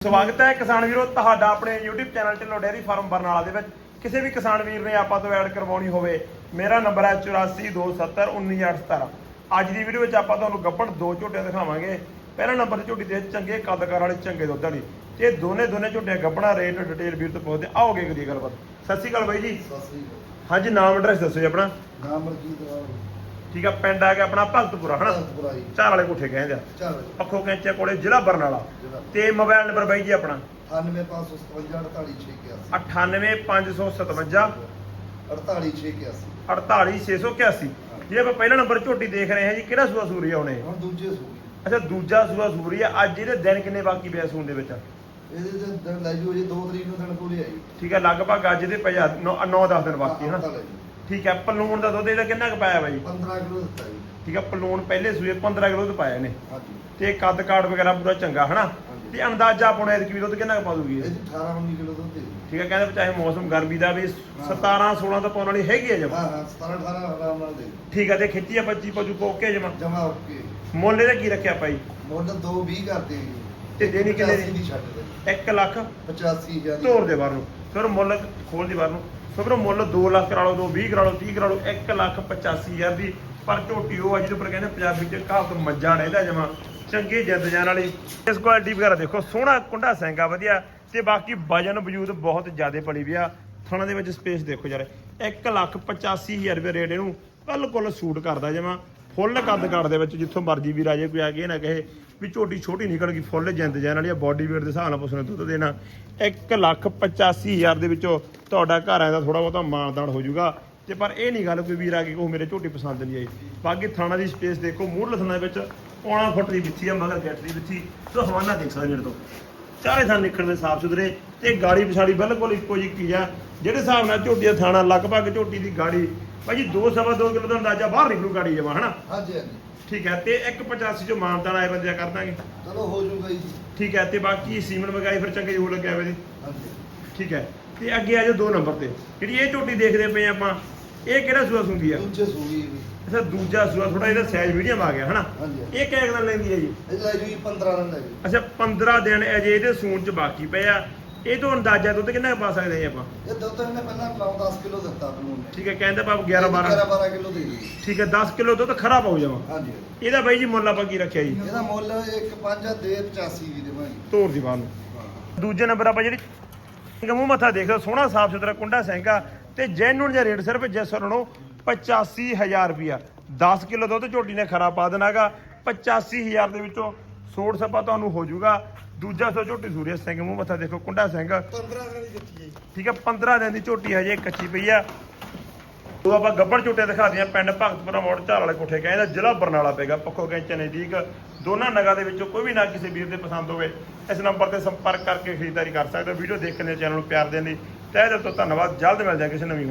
ਸਵਾਗਤ ਹੈ ਕਿਸਾਨ ਵੀਰੋ ਤੁਹਾਡਾ ਆਪਣੇ YouTube channel Dhillon dairy farm Barnala ਦੇ ਵਿੱਚ। ਕਿਸੇ ਵੀ ਕਿਸਾਨ ਵੀਰ ਨੇ ਆਪਾਂ ਤੋਂ ਐਡ ਕਰਵਾਉਣੀ ਹੋਵੇ ਮੇਰਾ ਨੰਬਰ ਹੈ 8427191817 ਅੱਜ ਦੀ ਵੀਡੀਓ ਵਿੱਚ ਆਪਾਂ ਤੁਹਾਨੂੰ ਗੱਪਣ ਦੋ ਝੋਟੇ ਦਿਖਾਵਾਂਗੇ। ਪਹਿਲਾ ਨੰਬਰ ਝੋਟੀ ਦੇ ਚੰਗੇ ਕੱਦਕਾਰ ਵਾਲੇ ਚੰਗੇ ਦੁੱਧ ਵਾਲੀ। ਤੇ ਦੋਨੇ ਦੋਨੇ ਝੋਟੀਆਂ ਗੱਪਣਾ ਰੇਟ ਡਿਟੇਲ ਵੀਰ ਤੋਂ ਪੁੱਛਦੇ ਆਓਗੇ ਕਰੀਏ ਗੱਲਬਾਤ। ਸਤਿ ਸ਼੍ਰੀ ਅਕਾਲ ਬਾਈ ਜੀ। ਸਤਿ ਸ੍ਰੀ ਅਕਾਲ। ਹਾਂਜੀ ਨਾਮ ਐਡਰੈਸ ਦੱਸੋ ਜੀ ਆਪਣਾ। ਨਾਮ ਮਰਜੀਤ ਠੀਕ ਆ ਪਿੰਡ ਆ ਗਿਆ ਆਪਣਾ ਭਗਤਪੁਰਾ ਹਨਾ? ਭਗਤਪੁਰਾ ਜੀ। ਚਾਰ ਵਾਲੇ ਕੋਠੇ ਕਹਿੰਦੇ ਆ। ਅੱਖੋ ਕੈਂਚੇ ਕੋਲੇ ਜ਼ਿਲ੍ਹਾ ਬਰਨਾਲਾ। ਤੇ ਮੋਬਾਈਲ ਨੰਬਰ ਬਾਈ ਜੀ ਆਪਣਾ। 98557 98557 48681 48681 ਜੇ ਆਪਾਂ ਪਹਿਲਾ ਨੰਬਰ ਝੋਟੀ ਦੇਖ ਰਹੇ ਹਾਂ ਜੀ ਕਿਹੜਾ ਸੂਆ ਸੂਰੀ ਆ ਉਹਨੇ? ਹੁਣ ਦੂਜੇ ਅੱਛਾ ਦੂਜਾ ਸੂਆ ਸੂਰੀ ਆ। ਅੱਜ ਇਹਦੇ ਦਿਨ ਕਿੰਨੇ ਬਾਕੀ ਪਿਆ ਸੂਣ ਦੇ ਵਿੱਚ? ਇਹਦੇ ਤੇ ਦਿਨ ਲੈ ਜੂ ਜੀ 2 ਤਰੀਕ ਨੂੰ ਦਿਨ ਕੋਲੇ ਆਈ। ਠੀਕ ਹੈ ਲਗਭਗ ਅੱਜ ਦੇ ਪਿਆ 9-10 ਦਿਨ ਬਾਕੀ ਹੈ ਨਾ। ਠੀਕ ਹੈ ਪਲੂਣ ਦਾ ਦੁੱਧ ਇਹਦਾ ਕਿੰਨਾ ਕੁ ਪਾਇਆ ਬਾਈ? 15 ਕਿਲੋ ਦਿੱਤਾ ਜੀ। ਠੀਕ ਹੈ ਪਲੂਣ ਪਹਿਲੇ ਸੂਏ 15 ਕਿਲੋ ਦੁੱਧ ਪਾਇਆ ਨੇ। ਹਾਂਜੀ। ਤੇ ਕੱਦ ਕਾਠ ਵਗੈਰਾ ਪੂਰਾ ਚੰਗਾ ਹਨਾ। ਤੇ ਅੰਦਾਜ਼ਾ ਪਾਉਣਾ ਇਹਦੇ ਵੀ ਦੁੱਧ ਕਿੰਨਾ ਕੁ ਪਾ ਦੂਗੀ ਇਹ? ਇਹਦੀ 18 19 ਕਿਲੋ ਦੁੱਧ ਦੇ। ਠੀਕ ਹੈ ਕਹਿੰਦੇ ਚਾਹੇ ਮੌਸਮ ਗਰਮੀ ਦਾ ਵੀ 17 16 ਤੋਂ ਪਾਉਣ ਵਾਲੀ ਹੈਗੀ ਹੈ ਜਮਾ? ਹਾਂ ਹਾਂ 17 18 ਆਰਾਮ ਨਾਲ ਦੇ। ਠੀਕ ਹੈ ਤੇ ਖਿੱਚੀ ਆ 25 ਪਜੂ ਪੋਕੇ ਜਮਾ? ਜਮਾ ਓਕੇ। ਮੁੱਲ ਇਹਦਾ ਕੀ ਰੱਖਿਆ ਭਾਈ? ਮੁੱਲ 2 20 ਕਰਦੇ ਜੀ। ਤੇ ਦੇਣੀ ਕਿੰਨੇ ਦੀ? 85 ਦੀ ਛੱਡ ਦੇ 1 ਲੱਖ 85000 ਤੋਰ ਦੇ। ਬਾਹਰ ਨੂੰ। ਫਿਰ ਮੁੱਲ ਖੋਲ ਦੀ ਬਾਹਰ ਨੂੰ। ਫਿਰ ਉਹ ਮੁੱਲ 2 ਲੱਖ ਕਰਾ ਲਓ 2 20 ਕਰਾ ਲਓ 30 ਕਰਾ ਲਓ 1 ਲੱਖ 85000 ਦੀ। ਪਰ ਝੋਟੀ ਉਹ ਆ ਜਿਹਦੇ ਉੱਪਰ ਕਹਿੰਦੇ ਪੰਜਾਬੀ ਚ ਕਹਾਵਤ ਮੱਝਾ ਰਹਿੰਦਾ ਜਮਾ ਚੰਗੀ ਜਿੱਦ ਜਾਣ ਵਾਲੀ। ਇਸ ਕੁਆਲਿਟੀ ਵਗੈਰਾ ਦੇਖੋ, ਸੋਹਣਾ ਕੁੰਡਾ ਸੈਂਗਾ ਵਧੀਆ। ਤੇ ਬਾਕੀ ਵਜਨ ਵਜੂਦ ਬਹੁਤ ਜ਼ਿਆਦਾ ਪਲੀ ਵੀ ਆ। ਥਣਾ ਦੇ ਵਿੱਚ ਸਪੇਸ ਦੇਖੋ ਯਾਰ 1 ਲੱਖ 85000 ਰੁਪਏ ਰੇਟ ਇਹਨੂੰ ਬਿਲਕੁਲ ਸੂਟ ਕਰਦਾ ਜਮਾ। ਫੁੱਲ ਕੱਦ ਕਾਠ ਦੇ ਵਿੱਚ ਜਿੱਥੋਂ ਮਰਜ਼ੀ ਵੀ ਰਾਜੇ ਕੋਈ ਆ ਕੇ ਇਹ ਨਾ ਕਹੇ ਵੀ ਝੋਟੀ ਛੋਟੀ ਨਿਕਲ ਗਈ ਫੁੱਲ ਜਿੰਦ ਜਾਨ ਵਾਲੀ ਆ। ਬਾਡੀ weight ਦੇ ਹਿਸਾਬ ਨਾਲ ਪੁੱਛਣਾ ਦੁੱਧ ਦੇਣਾ। 1 ਲੱਖ 85000 ਦੇ ਵਿੱਚੋਂ ਤੁਹਾਡਾ ਘਰ ਆਇਆ ਦਾ ਥੋੜਾ ਬਹੁਤਾ ਮਾਨਦਾਨ ਹੋ ਜਾਊਗਾ। ਤੇ ਪਰ ਇਹ ਨਹੀਂ ਗੱਲ ਕੋਈ ਵੀਰ ਆ ਕੇ ਉਹ ਮੇਰੇ ਝੋਟੀ ਪਸੰਦ ਨਹੀਂ ਆਈ। ਬਾਕੀ ਥਾਣਾ ਦੀ ਸਪੇਸ ਦੇਖੋ ਮੂਹਰਲੇ ਥਾਣਾ ਦੇ ਵਿੱਚ ਪੌਣਾ ਫੁੱਟ ਦੀ ਵਿੱਥੀ ਆ ਮਗਰ ਗੈਟ ਦੀ ਵਿੱਥੀ ਸੋ ਹਵਾਨਾ ਦੇਖ ਸਕਦੇ ਮੇਰੇ ਤੋਂ। ਚਾਰੇ ਥਾਂ ਨਿਕਲਦੇ ਸਾਫ਼ ਸੁਥਰੇ ਤੇ ਗਾੜੀ ਪਛਾੜੀ ਬਿਲਕੁਲ ਇੱਕੋ ਜਿਹੀ ਚੀਜ਼ ਆ। ਜਿਹੜੇ ਹਿਸਾਬ ਨਾਲ ਝੋਟੀ ਦਾ ਥਾਣਾ ਲਗਭਗ ਝੋਟੀ ਦੀ ਗਾੜੀ ਭਾਈ ਜੀ 2 ਸਵਾ 2 ਕਿਲੋ ਦਾ ਅੰਦਾਜ਼ਾ ਬਾਹਰ ਨਿਕਲੂ ਗਾੜੀ ਜਮਾ ਹਨਾ? ਹਾਂਜੀ ਹਾਂਜੀ। ਠੀਕ ਹੈ ਤੇ 185 ਜੋ ਮਾਨਤਾਨ ਆਏ ਬੰਦੇ ਕਰ ਦਾਂਗੇ। ਚਲੋ ਹੋ ਜਾਊਗਾ ਜੀ। ਠੀਕ ਹੈ ਤੇ ਬਾਕੀ ਸੀਮਨ ਮਗਾਈ ਫਿਰ ਚੰਗੇ ਹੋ ਲੱਗਿਆ ਹੋਵੇ ਜੀ। ਹਾਂਜੀ। ਠੀਕ ਹੈ ਤੇ ਅੱਗੇ ਆ ਜਾਓ ਦੋ ਨੰਬਰ ਤੇ। ਜਿਹੜੀ ਇਹ ਝੋਟੀ ਦੇਖਦੇ ਪਏ ਆਪਾਂ ਇਹ ਕਿਹੜਾ ਸੂਆ ਸੁੰਦੀ ਆ? ਦੂਜੇ ਸੂਈ ਵੀ ਅੱਛਾ ਦੂਜਾ ਸੂਆ ਥੋੜਾ ਇਹਦਾ ਸਾਈਜ਼ ਮੀਡੀਅਮ ਆ ਗਿਆ ਹਨਾ? ਹਾਂਜੀ ਇਹ ਕਿੰਨੇ ਦਿਨ ਲੈਂਦੀ ਹੈ ਜੀ? ਇਹ ਲੈ ਜੂ 15 ਰਨ ਜੂ। ਅੱਛਾ 15 ਦਿਨ ਅਜੇ ਇਹਦੇ ਸੂਣ ਚ ਬਾਕੀ ਪਏ ਆ ਇਹ ਤੋਂ ਅੰਦਾਜ਼ਾ ਦੁੱਧ ਕਿੰਨਾ ਕੁ ਪਾ ਸਕਦੇ ਆ ਆਪਾਂ? ਇਹ ਦੁੱਧ ਇਹਨੇ ਪਹਿਲਾਂ ਪਲਾਉ 10 ਕਿਲੋ ਦਿੱਤਾ ਬਣਾਉਣ ਨੇ ਠੀਕ ਹੈ ਕਹਿੰਦੇ ਪਾਪ 11 12 11 12 ਕਿਲੋ ਦੇ ਦਿੱਤੀ ਠੀਕ ਹੈ 10 ਕਿਲੋ ਦੁੱਧ ਖਰਾਬ ਹੋ ਜਾਵਾ ਹਾਂਜੀ ਇਹਦਾ ਬਾਈ ਜੀ ਮੁੱਲ ਆਪਾਂ ਕੀ ਰੱਖਿਆ ਜੀ? ਇਹਦਾ ਮੁੱਲ 1 5 ਦੇ 85 ਦੀ ਦੇਵਾਂਗੇ। ਤੋਰ ਦੀ ਬਾਹਰ ਨੂੰ। ਦੂਜੇ ਨੰਬਰ ਆਪਾਂ ਜਿਹੜੀ ਮੂੰਹ ਮੱਥਾ ਦੇਖ ਲਓ ਸੋਹਣਾ ਸਾਫ਼ ਸੁਥਰਾ ਕੁੰਡਾ ਸੈਂਗਾ ਤੇ ਜੈਨੂਨ ਜਿਹਾ ਰੇਟ ਸਿਰਫ ਜੈਸਰ ਨੂੰ 85000 ਰੁਪਿਆ 10 ਕਿਲੋ ਦੁੱਧ ਝੋਟੀ ਨੇ ਖਰਾ ਪਾ ਦੇਣਾਗਾ 85000 ਦੇ ਵਿੱਚੋਂ ਸੋੜ ਸਪਾ ਤੁਹਾਨੂੰ ਹੋ ਜਾਊਗਾ। ਦੂਜਾ ਸੋ ਝੋਟੀ ਸੂਰੀਆ ਸਿੰਘ ਮੂੰਹ ਮੱਥਾ ਦੇਖੋ ਕੁੰਡਾ ਸਿੰਘ 15 ਰਨ ਦੀ ਦਿੱਤੀ ਹੈ ਠੀਕ ਹੈ 15 ਦਿਨ ਦੀ ਝੋਟੀ ਹਜੇ ਕੱਚੀ ਪਈ ਆ। ਉਹ ਆਪਾਂ ਗੱਬੜ ਝੋਟੇ ਦਿਖਾਦੀਆਂ ਪਿੰਡ ਭਗਤਪੁਰਾ ਮੋੜ ਝਾਲ ਵਾਲੇ ਕੋਠੇ, ਕਹਿੰਦਾ ਜ਼ਿਲ੍ਹਾ ਬਰਨਾਲਾ ਪੈਗਾ ਪੱਖੋ ਕੈਂਚੇ ਨਜ਼ਦੀਕ ਦੋਨਾਂ ਨਗਾਂ ਦੇ ਵਿੱਚੋਂ ਕੋਈ ਵੀ ਨਾ ਕਿਸੇ ਵੀਰ ਦੇ ਪਸੰਦ ਹੋਵੇ, ਇਸ ਨੰਬਰ ਤੇ ਸੰਪਰਕ ਕਰਕੇ ਖਰੀਦਦਾਰੀ ਕਰ ਸਕਦੇ ਹੋ। ਵੀਡੀਓ ਦੇਖਣ ਦੇ ਚੈਨਲ ਨੂੰ ਪਿਆਰ ਦੇਣ ਲਈ ਤਹਿ ਦਿਲ ਤੋਂ ਧੰਨਵਾਦ, ਜਲਦ ਮਿਲਦੇ ਹਾਂ ਕਿਸੇ ਨਵੀਂ